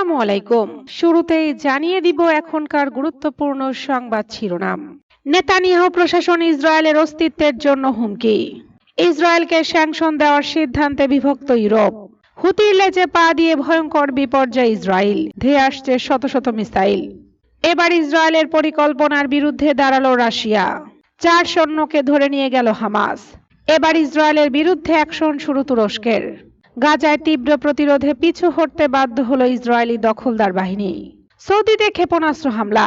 আসসালামু আলাইকুম। শুরুতেই জানিয়ে দিব এখনকার গুরুত্বপূর্ণ সংবাদ শিরোনাম। নেতানিয়াহু প্রশাসন ইসরায়েলের অস্তিত্বের জন্য হুমকি। ইসরায়েলকে স্যাংশন দেওয়ার সিদ্ধান্তে বিভক্ত ইউরোপ। হুতির লেজে পা দিয়ে ভয়ঙ্কর বিপর্যয় ইসরায়েল। ধেয়ে আসছে শত শত মিসাইল। এবার ইসরায়েলের পরিকল্পনার বিরুদ্ধে দাঁড়াল রাশিয়া। চার সৈন্যকে ধরে নিয়ে গেল হামাস। এবার ইসরায়েলের বিরুদ্ধে অ্যাকশন শুরু তুরস্কের। গাজায় তীব্র প্রতিরোধে পিছু হটতে বাধ্য হলো ইসরায়েলি দখলদার বাহিনী। সৌদিতে ক্ষেপণাস্ত্র হামলা।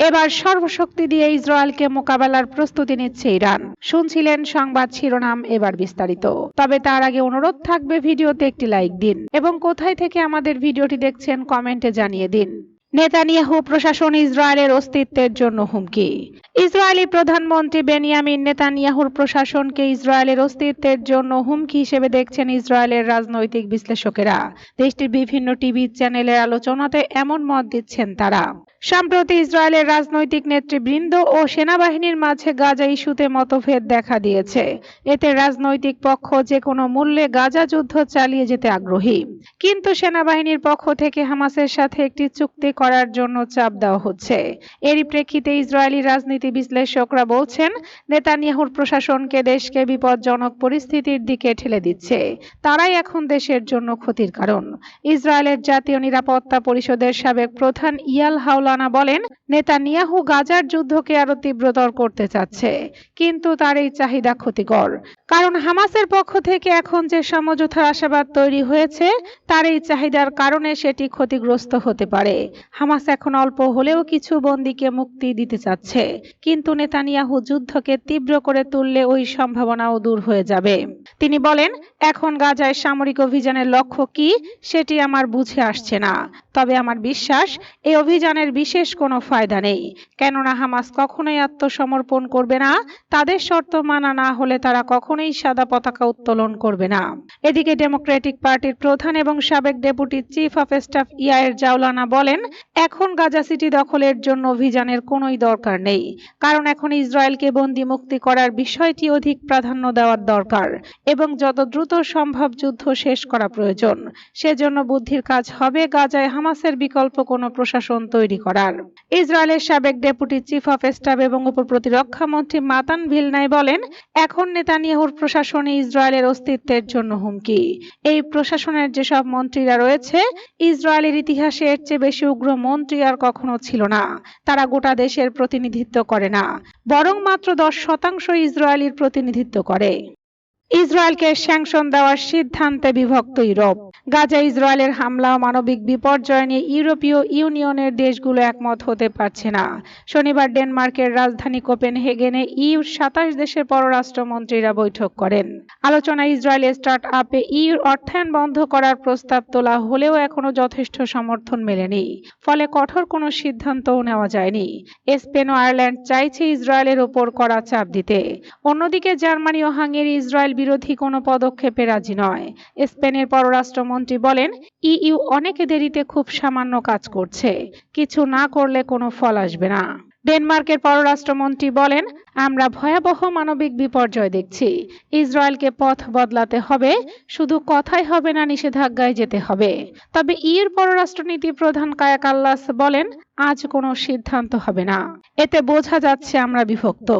এবার সর্বশক্তি দিয়ে ইসরায়েলকে মোকাবেলার প্রস্তুতি নিচ্ছে ইরান। শুনছিলেন সংবাদ শিরোনাম এবার বিস্তারিত। তবে তার আগে অনুরোধ থাকবে ভিডিওতে একটি লাইক দিন এবং কোথায় থেকে আমাদের ভিডিওটি দেখছেন কমেন্টে জানিয়ে দিন। নেতানিয়াহু প্রশাসন ইসরায়েলের অস্তিত্বের জন্য হুমকি। ইসরায়েলি প্রধানমন্ত্রী বেনিয়ামিন নেতানিয়াহুর প্রশাসনকে ইসরায়েলের অস্তিত্বের জন্য হুমকি হিসেবে দেখছেন ইসরায়েলের রাজনৈতিক বিশ্লেষকেরা। দেশটির বিভিন্ন টিভি চ্যানেলের আলোচনাতে এমন মত দিচ্ছেন তারা। সম্প্রতি ইসরায়েলের রাজনৈতিক নেতৃবৃন্দ ও সেনাবাহিনীর মাঝে গাজা ইস্যুতে মতভেদ দেখা দিয়েছে। এতে রাজনৈতিক পক্ষ যে কোনো মূল্যে গাজা যুদ্ধ চালিয়ে যেতে আগ্রহী। কিন্তু সেনাবাহিনীর পক্ষ থেকে হামাসের সাথে একটি চুক্তি করার জন্য চাপ দেওয়া হচ্ছে। এরই প্রেক্ষিতে ইসরায়েলি রাজনীতি বিশ্লেষকরা বলছেন, নেতানিয়াহুর প্রশাসনকে দেশকে বিপজ্জনক পরিস্থিতির দিকে ঠেলে দিচ্ছে। তারাই এখন দেশের জন্য ক্ষতির কারণ। ইসরায়েলের জাতীয় নিরাপত্তা পরিষদের সাবেক প্রধান ইয়াল হাওলানা বলেন নেতানিয়াহু গাজার যুদ্ধকে আরও তীব্রতর করতে চাচ্ছে, কিন্তু তার এই চাহিদা ক্ষতিকর। কারণ হামাসের পক্ষ থেকে এখন যে সমঝোতার আশাবাদ তৈরি হয়েছে, তার এই চাহিদার কারণে সেটি ক্ষতিগ্রস্ত হতে পারে। হামাস এখন অল্প হলেও কিছু বন্দীকে মুক্তি দিতে চাচ্ছে, কিন্তু নেতানিয়াহু যুদ্ধকে তীব্র করে তুললে ওই সম্ভাবনাও দূর হয়ে যাবে। তিনি বলেন, এখন গাজায় সামরিক অভিযানের লক্ষ্য কি, সেটি আমার বুঝে আসছে না। তবে আমার বিশ্বাস, এই অভিযানের বিশেষ কোনো ফায়দা নেই। কেননা হামাস কখনোই আত্মসমর্পণ করবে না। তাদের শর্ত মানা না হলে তারা কখনোই সাদা পতাকা উত্তোলন করবে না। এদিকে ডেমোক্রেটিক পার্টির প্রধান এবং সাবেক deputy chief of staff Yair Golan বলেন, এখন গাজা সিটি দখলের জন্য অভিযানের কোনোই দরকার নেই। কারণ এখন ইসরায়েলকে বন্দি মুক্তি করার বিষয়টি অধিক প্রাধান্য দেওয়ার দরকার এবং যত দ্রুত সম্ভব যুদ্ধ শেষ করা প্রয়োজন। সেজন্য বুদ্ধির কাজ হবে গাজায় হামাসের বিকল্প কোনো প্রশাসন তৈরি করার। ইসরায়েলের সাবেক ডেপুটি চিফ অফ স্টাফ এবং উপপ্রতিরক্ষা মন্ত্রী মাতান ভিলনাই বলেন, এখন নেতানিয়াহুর প্রশাসনে ইসরায়েলের অস্তিত্বের জন্য হুমকি। এই প্রশাসনের যেসব মন্ত্রীরা রয়েছে, ইসরায়েলের ইতিহাসে এর চেয়ে বেশি উগ্র মন্ত্রী আর কখনো ছিল না। তারা গোটা দেশের প্রতিনিধিত্ব করে না, বরং মাত্র দশ শতাংশ ইসরায়েলির প্রতিনিধিত্ব করে। ইসরায়েলকে স্যাংশন দেওয়ার সিদ্ধান্তে বিভক্ত ইউরোপ গাজা, ইসরায়েলের হামলা মানবিক বিপর্যয় নিয়ে ইউরোপীয় ইউনিয়নের দেশগুলো একমত হতে পারছে না। শনিবার ডেনমার্কের রাজধানী কোপেনহেগেনে ইউর সাতাশ দেশের পররাষ্ট্রমন্ত্রীরা বৈঠক করেন। আলোচনায় ইসরায়েলের স্টার্ট আপে ইউর অর্থায়ন বন্ধ করার প্রস্তাব তোলা হলেও এখনও যথেষ্ট সমর্থন মেলেনি। ফলে কঠোর কোনো সিদ্ধান্তও নেওয়া যায়নি। স্পেন ও আয়ারল্যান্ড চাইছে ইসরায়েলের ওপর কড়া চাপ দিতে। অন্যদিকে জার্মানি ও হাঙ্গেরি ইসরায়েল বিরোধী কোনো পদক্ষেপে রাজি নয়। স্পেনের পররাষ্ট্রমন্ত্রী বলেন, ইইউ অনেক দেরিতে খুব সামান্য কাজ করছে। কিছু না করলে কোনো ফল আসবে না। ডেনমার্কের পররাষ্ট্রমন্ত্রী বলেন, আমরা ভয়াবহ মানবিক বিপর্যয় দেখছি। ইসরায়েলকে পথ বদলাতে হবে, শুধু কথাই হবে না, নিষেধাজ্ঞায় যেতে হবে। তবে ইউর পররাষ্ট্রনীতি প্রধান কায়া কাল্লাস বলেন, আজ কোনো সিদ্ধান্ত হবে না। এতে বোঝা যাচ্ছে আমরা বিভক্ত।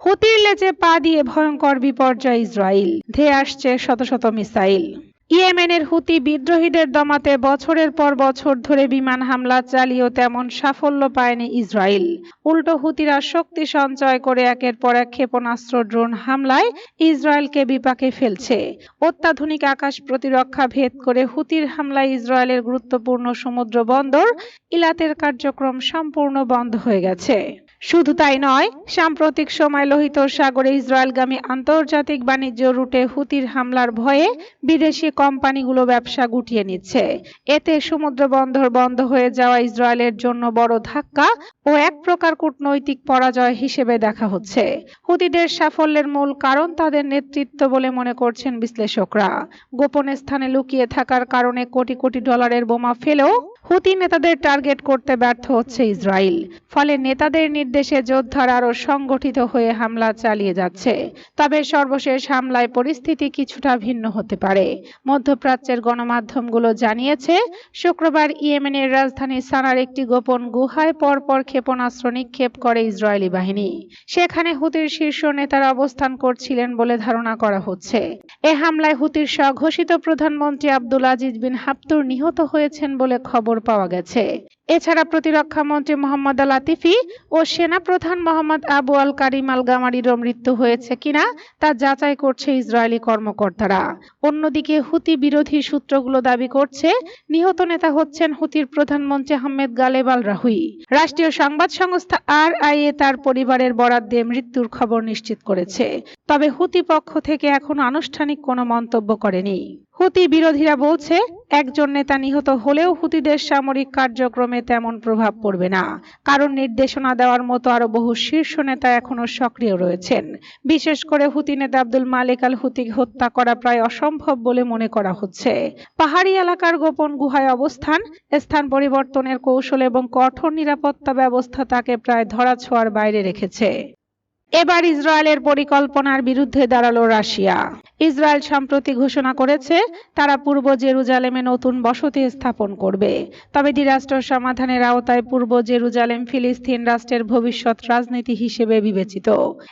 হুতির লেজে পা দিয়ে ভয়ঙ্কর বিপর্যয় ইসরায়েল। ধেয়ে আসছে শত শত মিসাইল। ইয়েমেনের হুতি বিদ্রোহীদের দমাতে বছরের পর বছর ধরে বিমান হামলা চালিয়েও তেমন সাফল্য পায়নি ইসরায়েল। উল্টো হুতিরা শক্তি সঞ্চয় করে একের পর এক ক্ষেপণাস্ত্র ড্রোন হামলায় ইসরায়েলকে বিপাকে ফেলছে। অত্যাধুনিক আকাশ প্রতিরক্ষা ভেদ করে হুতির হামলায় ইসরায়েলের গুরুত্বপূর্ণ সমুদ্র বন্দর, ইলাতের কার্যক্রম সম্পূর্ণ বন্ধ হয়ে গেছে। শুধু তাই নয়, সাম্প্রতিক সময় লোহিত সাগরে ইসরায়েলগামী আন্তর্জাতিক বাণিজ্য রুটে হুতির হামলার ভয়ে বিদেশি কোম্পানিগুলো ব্যবসা গুটিয়ে নিচ্ছে। এতে সমুদ্র বন্দর বন্ধ হয়ে যাওয়া ইসরায়েলের জন্য বড় ধাক্কা ও এক প্রকার কূটনৈতিক পরাজয় হিসেবে দেখা হচ্ছে। হুতিদের সাফল্যের মূল কারণ তাদের নেতৃত্ব বলে মনে করছেন বিশ্লেষকরা। গোপন স্থানে লুকিয়ে থাকার কারণে কোটি কোটি ডলারের বোমা ফেলেও হুতি নেতাদের টার্গেট করতে ব্যর্থ হচ্ছে ইসরায়েল। ফলে নেতাদের নির্দেশে যোদ্ধারা আরও সংগঠিত হয়ে হামলা চালিয়ে যাচ্ছে। তবে সর্বশেষ হামলায় পরিস্থিতি কিছুটা ভিন্ন হতে পারে। মধ্যপ্রাচ্যের গণমাধ্যমগুলো জানিয়েছে, শুক্রবার ইয়েমেনের রাজধানী সানার একটি গোপন গুহায় পরপর ক্ষেপণাস্ত্র নিক্ষেপ করে ইসরায়েলি বাহিনী। সেখানে হুতির শীর্ষ নেতারা অবস্থান করছিলেন বলে ধারণা করা হচ্ছে। এ হামলায় হুতির স্বঘোষিত প্রধানমন্ত্রী আব্দুল আজিজ বিন হাফতুর নিহত হয়েছেন বলে খবর পাওয়া গেছে। এছাড়া প্রতিরক্ষা মন্ত্রী মোহাম্মদ আল ও সেনাপ্রধান মোহাম্মদ আবু আল কারিম আল গামারিরও মৃত্যু হয়েছে কিনা তা যাচাই করছে ইসরায়েলি কর্মকর্তারা। অন্যদিকে হুতি বিরোধী সূত্রগুলো দাবি করছে নিহত নেতা হচ্ছেন হুতির প্রধানমন্ত্রী আহমেদ গালেব আল রাহুই। রাষ্ট্রীয় সংবাদ সংস্থা আর তার পরিবারের বরাত দিয়ে মৃত্যুর খবর নিশ্চিত করেছে। তবে হুতি পক্ষ থেকে এখনও আনুষ্ঠানিক কোনো মন্তব্য করেনি। হুতি বিরোধীরা বলছে, একজন নেতা নিহত হলেও হুতিদের সামরিক কার্যক্রমে তেমন প্রভাব পড়বে না। কারণ নির্দেশনা দেওয়ার মতো আরও বহু শীর্ষ নেতা এখনও সক্রিয় রয়েছেন। বিশেষ করে হুতি নেতা আব্দুল মালিক আল হুতি হত্যা করা প্রায় অসম্ভব বলে মনে করা হচ্ছে। পাহাড়ি এলাকার গোপন গুহায় অবস্থান, স্থান পরিবর্তনের কৌশল এবং কঠোর নিরাপত্তা ব্যবস্থা তাকে প্রায় ধরাছোঁয়ার বাইরে রেখেছে। এবার ইসরায়েলের পরিকল্পনার বিরুদ্ধে দাঁড়াল রাশিয়া। ইসরায়েল সম্প্রতি ঘোষণা করেছে, তারা পূর্ব জেরুজালেমে নতুন বসতি স্থাপন করবে। তবে দ্বিরাষ্ট্র সমাধানের আওতায় পূর্ব জেরুজালেম, ফিলিস্তিন রাষ্ট্রের ভবিষ্যৎ রাজনীতি হিসেবে বিবেচিত।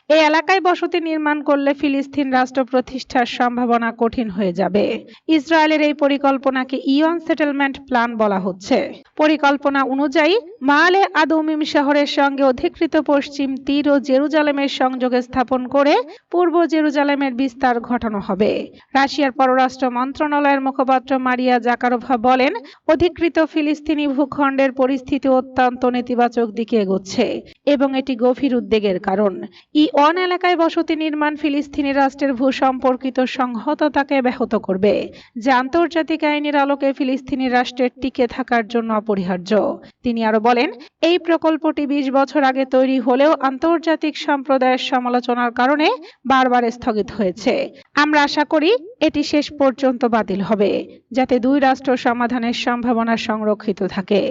এই এলাকায় বসতি নির্মাণ করলে ফিলিস্তিন রাষ্ট্র প্রতিষ্ঠার সম্ভাবনা কঠিন হয়ে যাবে। ইসরায়েলের এই পরিকল্পনাকে ইয়ন সেটেলমেন্ট প্ল্যান বলা হচ্ছে। পরিকল্পনা অনুযায়ী, মালে আদৌমিম শহরের সঙ্গে অধিকৃত পশ্চিম তীর ও জেরুজালেমের সংযোগে স্থাপন করে পূর্ব জেরুজালেমের বিস্তার ঘটানো হবে। রাশিয়ার পররাষ্ট্র মন্ত্রণালয়ের মুখপাত্র মারিয়া জাকারোভা বলেন, অধিকৃত ফিলিস্তিনি ভূখণ্ডের পরিস্থিতি অত্যন্ত নেতিবাচক দিকে এগোচ্ছে এবং এটি গভীর উদ্বেগের কারণ। ই অন এলাকায় বসতি নির্মাণ ফিলিস্তিনি রাষ্ট্রের ভূ সম্পর্কিত সংহততাকে ব্যাহত করবে, যা আন্তর্জাতিক আইনের আলোকে ফিলিস্তিনি রাষ্ট্রের টিকে থাকার জন্য অপরিহার্য। তিনি আরও বলেন, এই প্রকল্পটি বিশ বছর আগে তৈরি হলেও আন্তর্জাতিক সম্প্রদায়ের সমালোচনার কারণে বারবার স্থগিত হয়েছে। আমরা আশা করি এটি শেষ পর্যন্ত বাতিল হবে, যাতে দুই রাষ্ট্র সমাধানের সম্ভাবনা সংরক্ষিত থাকে।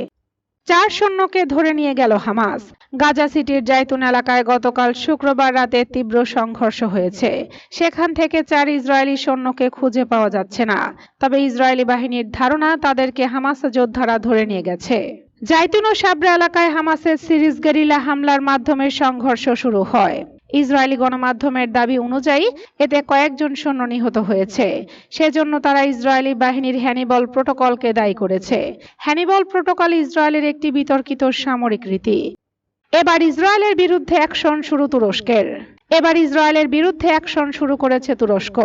চার সৈন্যকে ধরে নিয়ে গেল হামাস। গাজা সিটির জাইতুন এলাকায় গতকাল শুক্রবার রাতে তীব্র সংঘর্ষ হয়েছে। সেখান থেকে চার ইসরায়েলি সৈন্যকে খুঁজে পাওয়া যাচ্ছে না। তবে ইসরায়েলি বাহিনীর ধারণা, তাদেরকে হামাস যোদ্ধারা ধরে নিয়ে গেছে। জাইতুন ও সাবরা এলাকায় হামাসের সিরিজ গেরিলা হামলার মাধ্যমে সংঘর্ষ শুরু হয়। ইসরায়েলি গণমাধ্যমের দাবি অনুযায়ী এতে কয়েকজন সৈন্য নিহত হয়েছে। সেজন্য তারা ইসরায়েলি বাহিনীর হ্যানিবল প্রোটোকলকে দায়ী করেছে। হ্যানিবল প্রোটোকল ইসরায়েলের একটি বিতর্কিত সামরিক রীতি। এবার ইসরায়েলের বিরুদ্ধে অ্যাকশন শুরু তুরস্কের। এবার ইসরায়েলের বিরুদ্ধে অ্যাকশন শুরু করেছে তুরস্ক।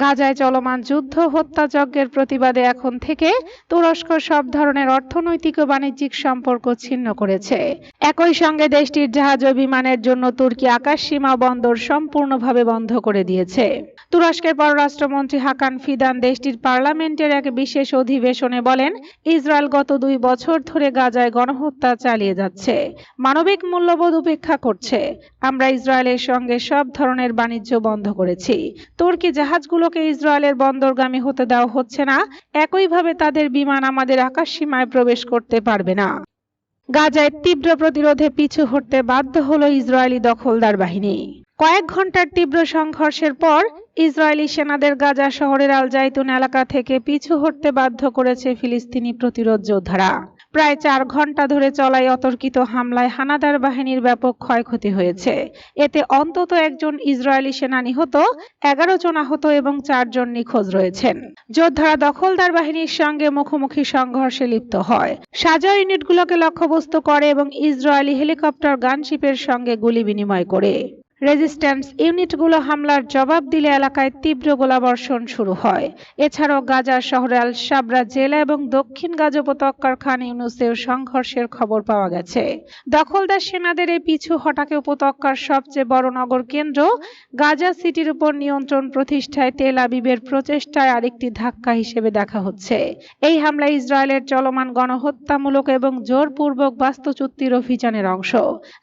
গাজায় চলমান যুদ্ধ, হত্যাযজ্ঞের প্রতিবাদে এখন থেকে তুরস্ক সব ধরনের অর্থনৈতিক ও বাণিজ্যিক সম্পর্ক ছিন্ন করেছে। একই সঙ্গে দেশটির জাহাজ ও বিমানের জন্য তুর্কি আকাশ সীমা বন্দর সম্পূর্ণভাবে বন্ধ করে দিয়েছে। তুরস্কের পররাষ্ট্রমন্ত্রী হাকান ফিদান দেশটির পার্লামেন্টের এক বিশেষ অধিবেশনে বলেন, ইসরায়েল গত দুই বছর ধরে গাজায় গণহত্যা চালিয়ে যাচ্ছে। মানবিক মূল্যবোধ উপেক্ষা করছে। আমরা ইসরায়েলের সঙ্গে সব ধরনের বাণিজ্য বন্ধ করেছি। তুর্কি জাহাজগুলোকে ইসরায়েলের বন্দরগামী হতে দেওয়া হচ্ছে না। একইভাবে তাদের বিমান আমাদের আকাশ সীমায় প্রবেশ করতে পারবে না। গাজায় তীব্র প্রতিরোধে পিছু হটতে বাধ্য হলো ইসরায়েলি দখলদার বাহিনী। কয়েক ঘণ্টার তীব্র সংঘর্ষের পর ইসরায়েলি সেনাদের গাজা শহরের আল জাইতুন এলাকা থেকে পিছু হটতে বাধ্য করেছে ফিলিস্তিনি প্রতিরোধ যোদ্ধারা। প্রায় চার ঘণ্টা ধরে চলাই অতর্কিত হামলায় হানাদার বাহিনীর ব্যাপক ক্ষয়ক্ষতি হয়েছে। এতে অন্তত একজন ইসরায়েলি সেনা নিহত, এগারো জন আহত এবং চারজন নিখোঁজ রয়েছেন। যোদ্ধারা দখলদার বাহিনীর সঙ্গে মুখোমুখি সংঘর্ষে লিপ্ত হয়। সাজা ইউনিটগুলোকে লক্ষ্যবস্তু করে এবং ইসরায়েলি হেলিকপ্টার গানশিপের সঙ্গে গুলি বিনিময় করে। রেজিস্ট্যান্স ইউনিটগুলো হামলার জবাব দিলে এলাকায় তীব্র গোলাবর্ষণ শুরু হয়। এছাড়াও গাজা শহরে আল সাবরা জেলা এবং দক্ষিণ গাজা উপত্যকার খান ইউনুসেও সংঘর্ষের খবর পাওয়া গেছে। দখলদার সেনাদের এই পিছু হটাকে উপত্যকার সবচেয়ে বড় নগর কেন্দ্র গাজা সিটির উপর নিয়ন্ত্রণ প্রতিষ্ঠায় তেল আবিবের প্রচেষ্টায় আরেকটি ধাক্কা হিসেবে দেখা হচ্ছে। এই হামলা ইসরায়েলের চলমান গণহত্যামূলক এবং জোরপূর্বক বাস্তুচুক্তির অভিযানের অংশ।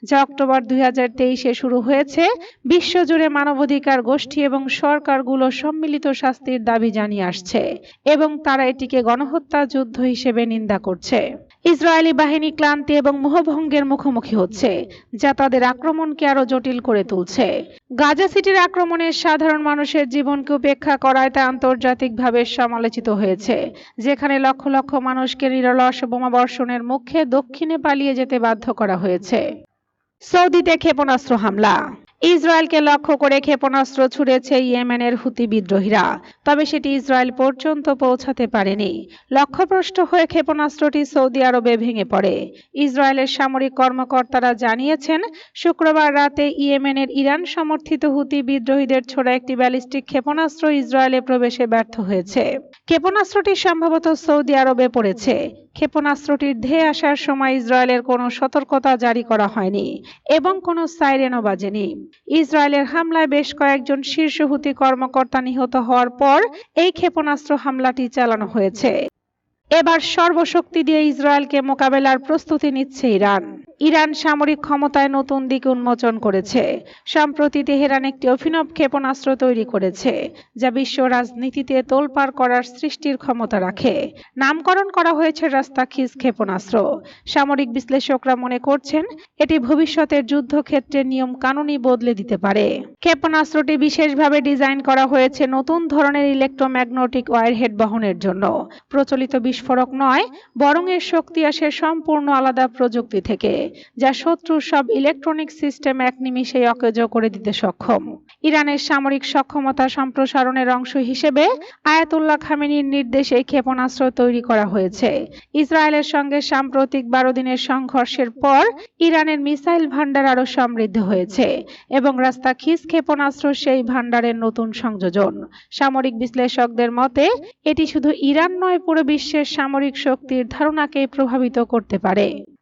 যা অক্টোবর দুই হাজার শুরু হয়েছে বিশ্বজুড়ে মানবাধিকার গোষ্ঠী এবং সরকারগুলো সম্মিলিত শাস্তির দাবি জানিয়ে আসছে এবং তারা এটিকে গণহত্যা যুদ্ধ হিসেবে নিন্দা করছে। ইসরায়েলি বাহিনী ক্লান্তি এবং মোহভঙ্গের মুখোমুখি হচ্ছে, যা তাদের আক্রমণকে আরও জটিল করে তুলছে। গাজা সিটির আক্রমণে সাধারণ মানুষের জীবনকে উপেক্ষা করায় তা আন্তর্জাতিকভাবে সমালোচিত হয়েছে, যেখানে লক্ষ লক্ষ মানুষকে নিরলস বোমাবর্ষণের মুখে দক্ষিণে পালিয়ে যেতে বাধ্য করা হয়েছে। সৌদিতে ক্ষেপণাস্ত্র হামলা ইসরায়েলকে লক্ষ্য করে ক্ষেপণাস্ত্র ছুড়েছে ইয়েমেনের হুতি বিদ্রোহীরা, তবে সেটি ইসরায়েল পর্যন্ত পৌঁছাতে পারেনি। লক্ষ্যভ্রষ্ট হয়ে ক্ষেপণাস্ত্রটি সৌদি আরবে ভেঙে পড়ে। ইসরায়েলের সামরিক কর্মকর্তারা জানিয়েছেন, শুক্রবার রাতে ইয়েমেনের ইরান সমর্থিত হুতি বিদ্রোহীদের ছোড়া একটি ব্যালিস্টিক ক্ষেপণাস্ত্র ইসরায়েলে প্রবেশে ব্যর্থ হয়েছে। ক্ষেপণাস্ত্রটি সম্ভবত সৌদি আরবে পড়েছে। ক্ষেপণাস্ত্রটির ধেয়ে আসার সময় ইসরায়েলের কোনো সতর্কতা জারি করা হয়নি এবং কোনো সাইরেনও বাজেনি। ইসরায়েলের হামলায় বেশ কয়েকজন শীর্ষ হুতি কর্মকর্তা নিহত হওয়ার পর এই ক্ষেপণাস্ত্র হামলাটি চালানো হয়েছে। এবার সর্বশক্তি দিয়ে ইসরায়েলকে মোকাবেলার প্রস্তুতি নিচ্ছে ইরান। ইরান সামরিক ক্ষমতায় নতুন দিক উন্মোচন করেছে। সম্প্রতি তেহরান একটি অভিনব ক্ষেপণাস্ত্র তৈরি করেছে, যা বিশ্ব রাজনীতিতে তোলপাড় করার সৃষ্টির ক্ষমতা রাখে। নামকরণ করা হয়েছে রাস্তাখিজ ক্ষেপণাস্ত্র। সামরিক বিশ্লেষকরা মনে করছেন, এটি ভবিষ্যতের যুদ্ধক্ষেত্রে নিয়ম কানুনি বদলে দিতে পারে। ক্ষেপণাস্ত্রটি বিশেষভাবে ডিজাইন করা হয়েছে নতুন ধরনের ইলেকট্রোম্যাগনেটিক ওয়ারহেড বহনের জন্য। প্রচলিত বিস্ফোরক নয়, বরং এর শক্তি আসে সম্পূর্ণ আলাদা প্রযুক্তি থেকে। যা শত্রুর সব ইলেকট্রনিক সিস্টেম এক নিমিষেই অকেজো করে দিতে সক্ষম। ইরানের সামরিক সক্ষমতা সম্প্রসারণের অংশ হিসেবে আয়াতুল্লাহ খামেনির নির্দেশে এই ক্ষেপণাস্ত্র তৈরি করা হয়েছে। ইসরায়েলের সঙ্গে সাম্প্রতিক বারো দিনের সংঘর্ষের পর ইরানের মিসাইল ভান্ডার আরও সমৃদ্ধ হয়েছে এবং রাস্তা খিস ক্ষেপণাস্ত্র সেই ভান্ডারের নতুন সংযোজন। সামরিক বিশ্লেষকদের মতে, এটি শুধু ইরান নয়, পুরো বিশ্বের সামরিক শক্তির ধারণাকে প্রভাবিত করতে পারে।